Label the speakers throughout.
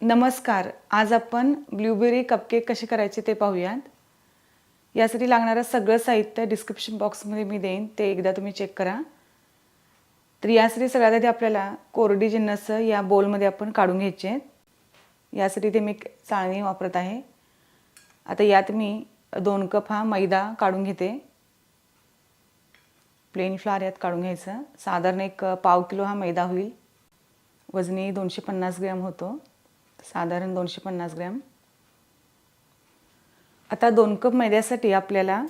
Speaker 1: नमस्कार आज आपण ब्ल्यूबेरी कपकेक कसे करायचे ते पाहूयात. यासाठी लागणारं सगळं साहित्य डिस्क्रिप्शन बॉक्समध्ये मी देईन ते एकदा तुम्ही चेक करा. तर यासाठी सगळ्यात आधी आपल्याला कोरडी जिन्नस या बोलमध्ये आपण काढून घ्यायचे आहेत. यासाठी ते मी एक चाळणी वापरत आहे. आता यात मी दोन कप हा मैदा काढून घेते. प्लेन फ्लार यात काढून घ्यायचं. साधारण एक पाव किलो हा मैदा होईल. वजनी दोनशे पन्नास ग्रॅम होतो. साधारण दोनशे पन्नास ग्रॅम. आता दोन कप मैद्यासाठी आपल्याला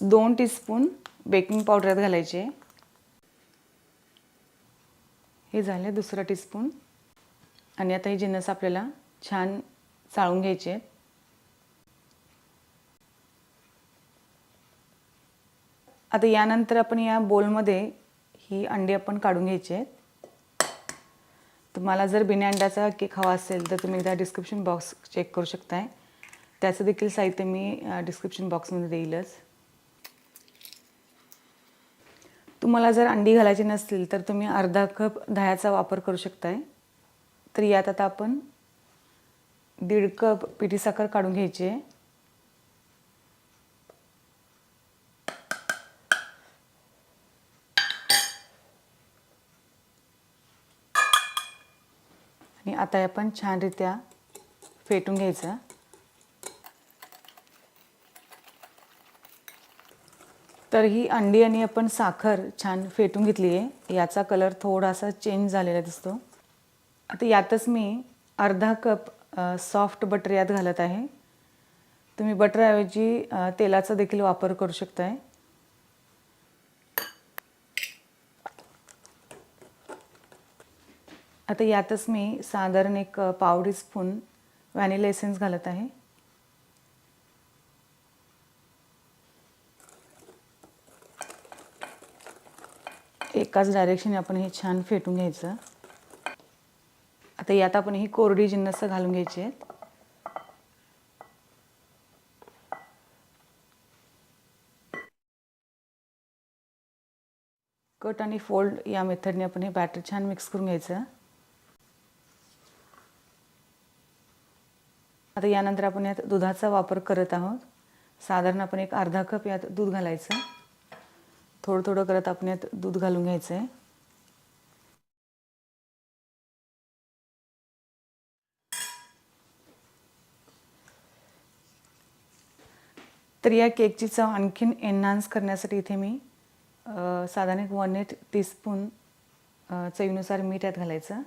Speaker 1: दोन टीस्पून बेकिंग पावडरात घालायचे. हे झाले दुसरा टीस्पून आणि आता हे जिन्नस आपल्याला छान चाळून घ्यायचे आहेत. आता यानंतर आपण या बोलमध्ये ही अंडी आपण काढून घ्यायची आहेत. तुम्हाला जर बिना अंड्याचा केक हवा असेल तर तुम्ही एकदा डिस्क्रिप्शन बॉक्स चेक करू शकताय. त्याचं देखील साहित्य मी डिस्क्रिप्शन बॉक्समध्ये देईलच. तुम्हाला जर अंडी घालायची नसतील तर तुम्ही अर्धा कप दह्याचा वापर करू शकताय. तर यात आता आपण दीड कप पिठी साखर काढून घ्यायची आहे. आणि आता आपण छानरित्या फेटून घ्यायचं. तर ही अंडी आणि आपण साखर छान फेटून घेतली आहे. याचा कलर थोडासा चेंज झालेला दिसतो. आता यातच मी अर्धा कप सॉफ्ट बटर यात घालत आहे. तुम्ही बटरऐवजी तेलाचा देखील वापर करू शकताय. आता यातच मी साधारण एक अ, पाव स्पून व्हॅनिला एसेन्स घालत आहे. एकाच डायरेक्शनने आपण हे छान फेटून घ्यायचं. आता यात आपण ही कोरडी जिन्नस घालून घ्यायची आहेत. कट आणि फोल्ड या मेथडने आपण हे बॅटर छान मिक्स करून घ्यायचं. आता यानंतर आपण यात दुधाचा वापर करत आहोत. साधारण आपण एक अर्धा कप यात दूध घालायचं. थोडं थोडं करत आपण यात दूध घालून घ्यायचं आहे तर या केकची चव आणखीन एन्हान्स करण्यासाठी इथे मी साधारण एक वन एट टीस्पून चवीनुसार मीठ यात घालायचं.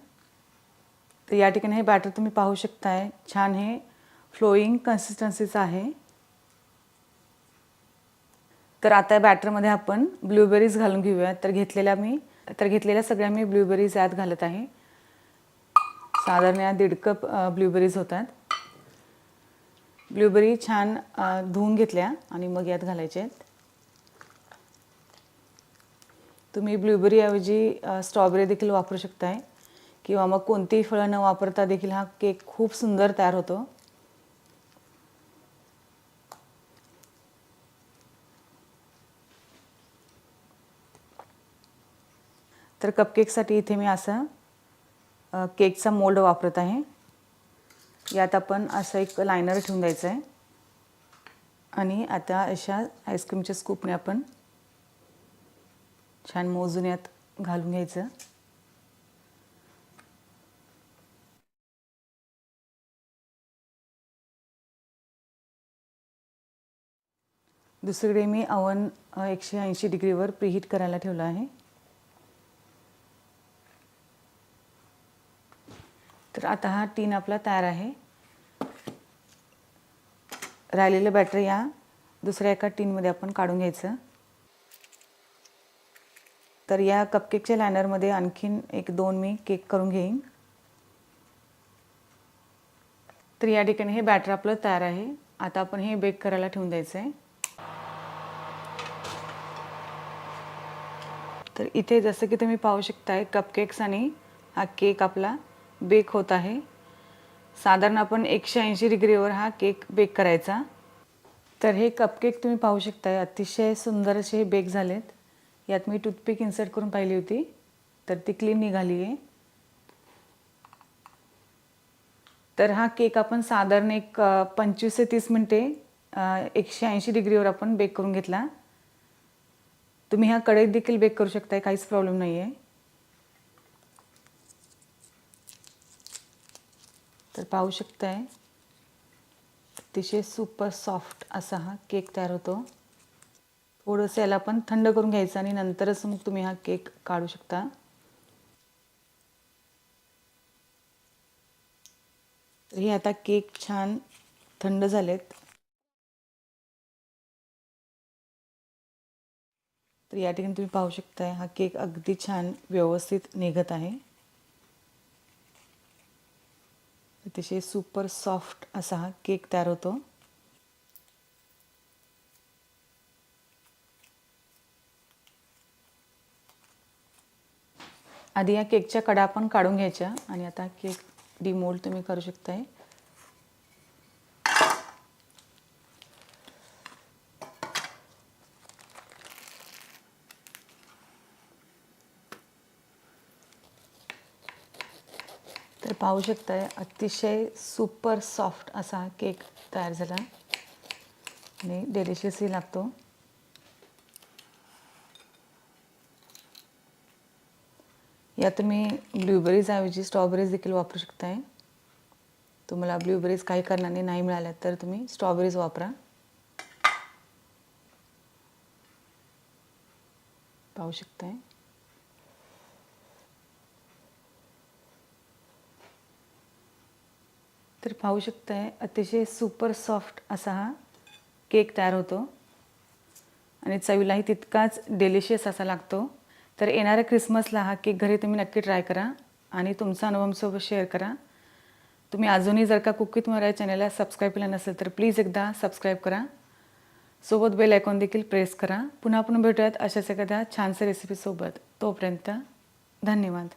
Speaker 1: तर या ठिकाणी हे बॅटर तुम्ही पाहू शकताय. छान हे फ्लोईंग कन्सिस्टन्सीचं आहे. तर आता या बॅटरमध्ये आपण ब्लूबेरीज घालून घेऊया. तर घेतलेल्या मी तर घेतलेल्या सगळ्या मी ब्लूबेरीज यात घालत आहे. साधारण या दीड कप ब्लूबेरीज होतात. ब्लूबेरी छान धुवून घेतल्या आणि मग यात घालायचे आहेत. तुम्ही ब्लूबेरीऐवजी स्ट्रॉबेरी देखील वापरू शकताय. किंवा मग कोणतीही फळं न वापरता देखील हा केक खूप सुंदर तयार होतो. तर कपकेकसाठी इथे मी असं केकचा मोल्ड वापरत आहे. यात आपण असं एक लायनर ठेवून द्यायचं आहे. आणि आता अशा आईस्क्रीमच्या स्कूपने आपण छान मोजून यात घालून घ्यायचं. दुसरीकडे मी अवन एकशे ऐंशी डिग्रीवर प्रीहीट करायला ठेवलं आहे. तर आता हा टीन आपला तयार आहे. राहिलेलं बॅटर या दुसऱ्या एका टीनमध्ये आपण काढून घ्यायचं. तर या कपकेकच्या लॅनरमध्ये आणखीन एक दोन मी केक करून घेईन. तर या ठिकाणी हे बॅटर आपलं तयार आहे. आता आपण हे बेक करायला ठेवून द्यायचं आहे तर इथे जसं की तुम्ही पाहू शकताय कपकेक्स आणि हा केक आपला बेक होत आहे. साधारण आपण एकशे ऐंशी डिग्रीवर हा केक बेक करायचा. तर हे कपकेक तुम्ही पाहू शकताय अतिशय सुंदर असे हे बेक झालेत. यात मी टूथपिक इन्सर्ट करून पाहिली होती. तर ती क्लीन निघाली आहे. तर हा केक आपण साधारण एक पंचवीस ते तीस मिनटे एकशे ऐंशी डिग्रीवर आपण बेक करून घेतला. तुम्ही ह्या कढईत देखील बेक करू शकताय काहीच प्रॉब्लेम नाही आहे तर पाहू शकताय. अतिशय सुपर सॉफ्ट असा हा केक तयार होतो. थोडंसं याला पण थंड करून घ्यायचं आणि नंतरच मग तुम्ही हा केक काढू शकता. तर हे आता केक छान थंड झालेत. तर या ठिकाणी तुम्ही पाहू शकताय हा केक अगदी छान व्यवस्थित निघत आहे. अतिशय सुपर सॉफ्ट असा हा केक तयार होतो. आधी या केकच्या कडा आपण काढून घ्यायच्या आणि आता केक डिमोल्ड तुम्ही करू शकताय. तर पाहू शकताय अतिशय सुपर सॉफ्ट असा केक तयार झाला. आणि डेलिशियसही लागतो. या तुम्ही ब्ल्यूबेरीज ऐवजी स्ट्रॉबेरीज देखील वापरू शकताय. तुम्हाला ब्ल्यूबेरीज काही कारणाने नाही मिळाल्या तर तुम्ही स्ट्रॉबेरीज वापरा. पाहू शकताय. तर पाहू शकताय अतिशय सुपर सॉफ्ट असा हा केक तयार होतो. आणि चवीलाही तितकाच डेलिशियस असा लागतो. तर येणाऱ्या क्रिसमसला हा केक घरी तुम्ही नक्की ट्राय करा आणि तुमचा अनुभव शेअर करा. तुम्ही अजूनही जर का कुकीत मरा चॅनलला सबस्क्राईब केलं नसेल तर प्लीज एकदा सबस्क्राईब करा. सोबत बेल आयकॉन देखील प्रेस करा. पुन्हा पुन्हा भेटूयात अशाच एखाद्या छानशा रेसिपीसोबत तोपर्यंत धन्यवाद.